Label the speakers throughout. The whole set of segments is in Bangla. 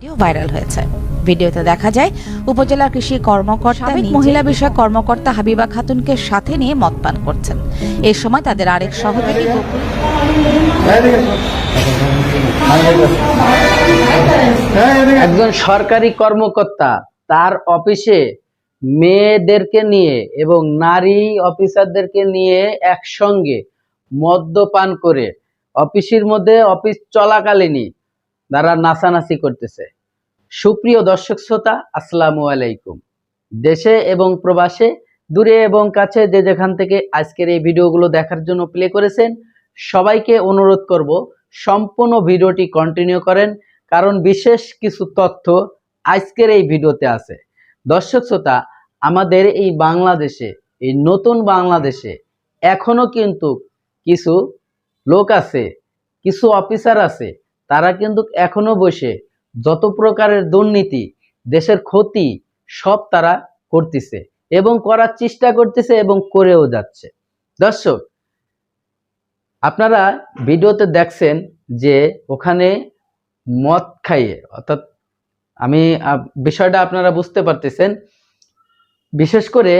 Speaker 1: ভিডিও ভাইরাল হয়েছে। ভিডিওতে দেখা যায় উপজেলা কৃষি কর্মকর্তা মহিলা বিষয়ক কর্মকর্তা হাবিবা খাতুনকে সাথে নিয়ে মদ পান করছেন। এই সময় তাদের আরেক সহযোগী
Speaker 2: একজন সরকারি কর্মকর্তা তার অফিসে মেয়েদেরকে নিয়ে এবং নারী অফিসারদেরকে নিয়ে একসঙ্গে মদ্যপান করে। অফিসের মধ্যে অফিস চলাকালীনই তারা নাচানাচি করতেছে। সুপ্রিয় দর্শক শ্রোতা, আসসালামু আলাইকুম। দেশে এবং প্রবাসে, দূরে এবং কাছে যে যেখান থেকে আজকের এই ভিডিওগুলো দেখার জন্য প্লে করেছেন, সবাইকে অনুরোধ করব সম্পূর্ণ ভিডিওটি কন্টিনিউ করেন, কারণ বিশেষ কিছু তথ্য আজকের এই ভিডিওতে আছে। দর্শক শ্রোতা, আমাদের এই বাংলাদেশে, এই নতুন বাংলাদেশে এখনও কিন্তু কিছু লোক আছে, কিছু অফিসার আছে তারা কিন্তু এখনও বসে যত প্রকারের দুর্নীতি, দেশের ক্ষতি, সব তারা করতেছে এবং করার চেষ্টা করতেছে এবং করেও যাচ্ছে। দর্শক, আপনারা ভিডিওতে দেখছেন যে ওখানে মদ খাইয়ে, অর্থাৎ আমি বিষয়টা আপনারা বুঝতে পারতেছেন, বিশেষ করে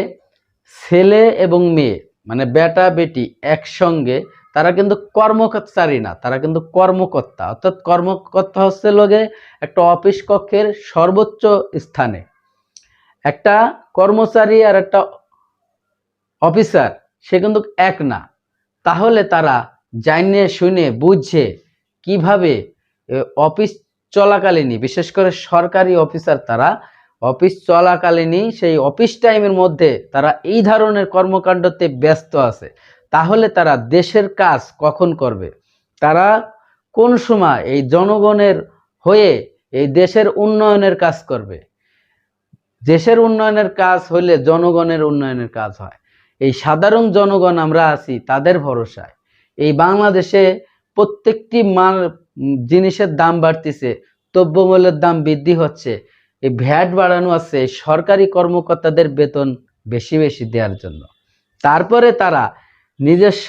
Speaker 2: ছেলে এবং মেয়ে মানে বেটা বেটি একসঙ্গে তারা কিন্তু কর্মচারী না, তারা কিন্তু কর্মকর্তা। অর্থাৎ কর্মকর্তা হচ্ছে লোকে একটা অফিস কক্ষের সর্বোচ্চ স্থানে। একটা কর্মচারী আর একটা অফিসার, সে কিন্তু এক না। তাহলে তারা জানিয়ে শুনে বুঝে কীভাবে অফিস চলাকালীনই, বিশেষ করে সরকারি অফিসার তারা, অফিস চলাকালীনই সেই অফিস টাইমের মধ্যে তারা এই ধরনের কর্মকাণ্ডতে ব্যস্ত আছে। তাহলে তারা দেশের কাজ কখন করবে? তারা কোন সময় এই জনগণের হয়ে এই দেশের উন্নয়নের কাজ করবে? দেশের উন্নয়নের কাজ হলে জনগণের উন্নয়নের কাজ হয়। এই সাধারণ জনগণ আমরা আছি, তাদের ভরসায়। এই বাংলাদেশে প্রত্যেকটি মাল জিনিসের দাম বাড়তিছে, দ্রব্যমূল্যের দাম বৃদ্ধি হচ্ছে। এই ভ্যাট বাড়ানো আছে, সরকারি কর্মকর্তাদের বেতন বেশি বেশি দেওয়ার জন্য। তারপরে তারা নিজস্ব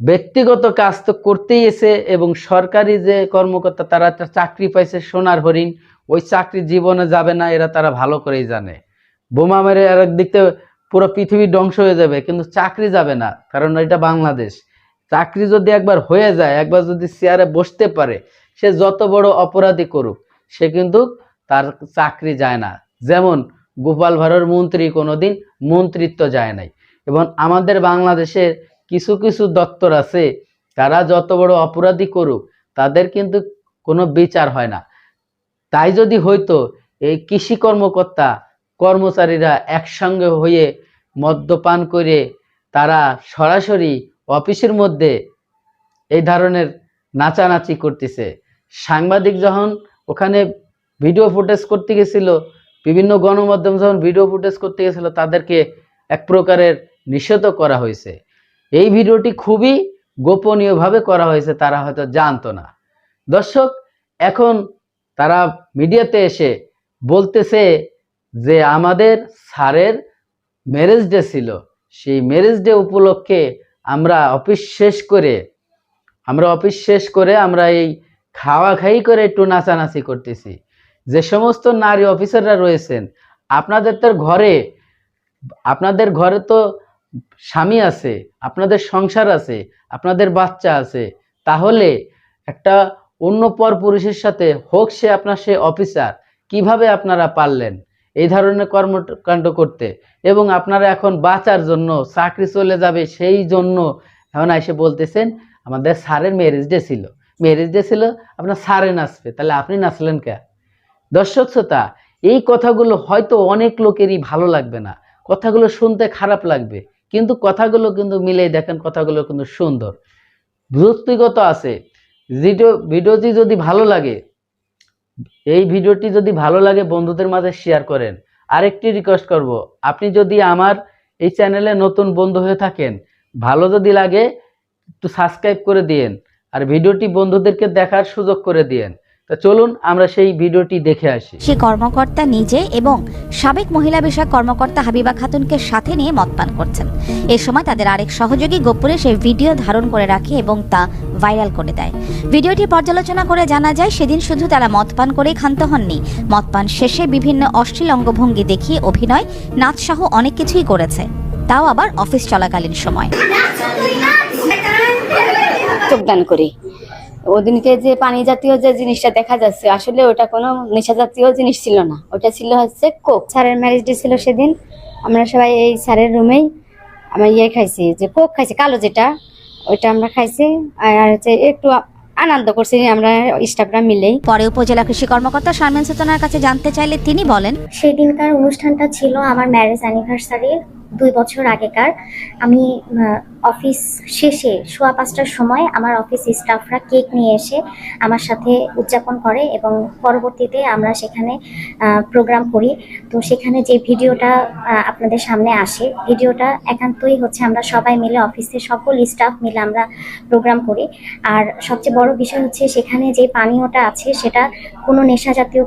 Speaker 2: ব্যক্তিগত কাজ তো করতেই এসে এবং সরকারি যে কর্মকর্তা, তারা চাকরি পাইছে সোনার হরিণ, ওই চাকরি জীবনে যাবে না, এরা তারা ভালো করেই জানে। বোমা মেরে আর থেকে পুরো পৃথিবী ধ্বংস হয়ে যাবে, কিন্তু চাকরি যাবে না, কারণ এটা বাংলাদেশ। চাকরি যদি একবার হয়ে যায়, একবার যদি চেয়ারে বসতে পারে, সে যত বড় অপরাধী করুক, সে কিন্তু তার চাকরি যায় না। যেমন গোপাল ভাঁড়ের মন্ত্রী কোনোদিন মন্ত্রিত্ব যায় নাই। এবং আমাদের বাংলাদেশের কিছু কিছু দপ্তর আছে, তারা যত বড় অপরাধী করুক, তাদের কিন্তু কোনো বিচার হয় না। তাই যদি হয়তো এই কৃষি কর্মকর্তা কর্মচারীরা একসঙ্গে হয়ে মদ্যপান করে তারা সরাসরি অফিসের মধ্যে এই ধরনের নাচানাচি করতেছে। সাংবাদিক যখন ওখানে ভিডিও ফুটেজ করতে গেছিল, বিভিন্ন গণমাধ্যম যখন ভিডিও ফুটেজ করতে গেছিল, তাদেরকে এক প্রকারের নিষেধ করা হয়েছে। এই ভিডিওটি খুবই গোপনীয়ভাবে করা হয়েছে, তারা হয়তো জানতো না। দর্শক, এখন তারা মিডিয়াতে এসে বলতেছে যে আমাদের স্যারের ম্যারেজ ডে ছিল। সেই ম্যারেজ ডে উপলক্ষে আমরা অফিস শেষ করে, আমরা অফিস শেষ করে আমরা এই খাওয়া খাই করে একটু নাচানাচি করতেছি। যে সমস্ত নারী অফিসাররা রয়েছেন, আপনাদের তো ঘরে, আপনাদের ঘরে তো স্বামী আছে, আপনাদের সংসার আছে, আপনাদের বাচ্চা আছে, তাহলে একটা অন্য পর পুরুষের সাথে হোক সে আপনার সে অফিসার, কীভাবে আপনারা পারলেন এই ধরনের কর্মকাণ্ড করতে? এবং আপনারা এখন বাঁচার জন্য, চাকরি চলে যাবে সেই জন্য, এখন এসে বলতেছেন, আমাদের স্যারের ম্যারেজ ডে ছিল। ম্যারেজ ডে ছিল, আপনার স্যারে নাচবে, তাহলে আপনি নাচলেন কে? দর্শক শ্রোতা, এই কথাগুলো হয়তো অনেক লোকেরই ভালো লাগবে না। কথাগুলো শুনতে খারাপ লাগবে। কিন্তু কথাগুলো কিন্তু মিলেই দেখেন, কথাগুলো কিন্তু সুন্দর। যুক্তিগত আছে। ভিডিও, ভিডিওটি যদি ভালো লাগে, এই ভিডিওটি যদি ভালো লাগে, বন্ধুদের মাঝে শেয়ার করেন। আরেকটি রিকোয়েস্ট করব, আপনি যদি আমার এই চ্যানেলে নতুন বন্ধু হয়ে থাকেন, ভালো যদি লাগে, একটু সাবস্ক্রাইব করে দিয়েন, আর ভিডিওটি বন্ধুদেরকে দেখার সুযোগ করে দিয়েন। তো চলুন আমরা সেই ভিডিওটি দেখে আসি।
Speaker 1: সে কর্মকর্তা নিজে এবং সাবেক মহিলা বিষয়ক কর্মকর্তা হাবিবা খাতুনকে সাথে নিয়ে মদ পান করছেন। এ সময় তাদের আরেক সহযোগী গোপনে সেই ভিডিও ধারণ করে রাখে এবং তা ভাইরাল করে দেয়। ভিডিওটি পর্যালোচনা করে জানা যায় সেদিন শুধু তারা মদ পান করেই ক্ষান্ত হননি। মদ পান শেষে বিভিন্ন অশ্লীল অঙ্গভঙ্গি দেখিয়ে অভিনয় নাচ সহ অনেক কিছুই করেছে। তাও আবার অফিস চলাকালীন সময়।
Speaker 3: যোগদান করি। ওদিনকে যে পানি জাতীয় যে জিনিসটা দেখা যাচ্ছে আসলে ওটা কোনো নেশা জাতীয় জিনিস ছিল না। ওটা ছিল হচ্ছে কোক।
Speaker 4: স্যারের ম্যারেজ ডে ছিল সেদিন। আমরা সবাই এই স্যারের রুমেই আমরা ইয়ে খাইছি যে কোক খাইছি কালো যেটা ওইটা আমরা খাইছি। আর হচ্ছে একটু আনন্দ করছি আমরা স্টাফরা মিলেই।
Speaker 1: পরে উপজেলা কৃষি কর্মকর্তা শারমিন সুতনার কাছে জানতে চাইলে তিনি বলেন
Speaker 5: সেই দিনকার অনুষ্ঠানটা ছিল আমার ম্যারেজ অ্যানিভার্সারির দুই বছর আগেকার। আমি অফিস শেষে সোয়া পাঁচটার সময় আমার অফিস স্টাফরা কেক নিয়ে এসে আমার সাথে উদযাপন করে এবং পরবর্তীতে আমরা সেখানে প্রোগ্রাম করি। তো সেখানে যে ভিডিওটা আপনাদের সামনে আসে, ভিডিওটা একান্তই হচ্ছে আমরা সবাই মিলে অফিসে সকল স্টাফ মিলে আমরা প্রোগ্রাম করি। আর সবচেয়ে বড় বিষয় হচ্ছে সেখানে যে পানীয়টা আছে সেটা কোনো নেশা জাতীয়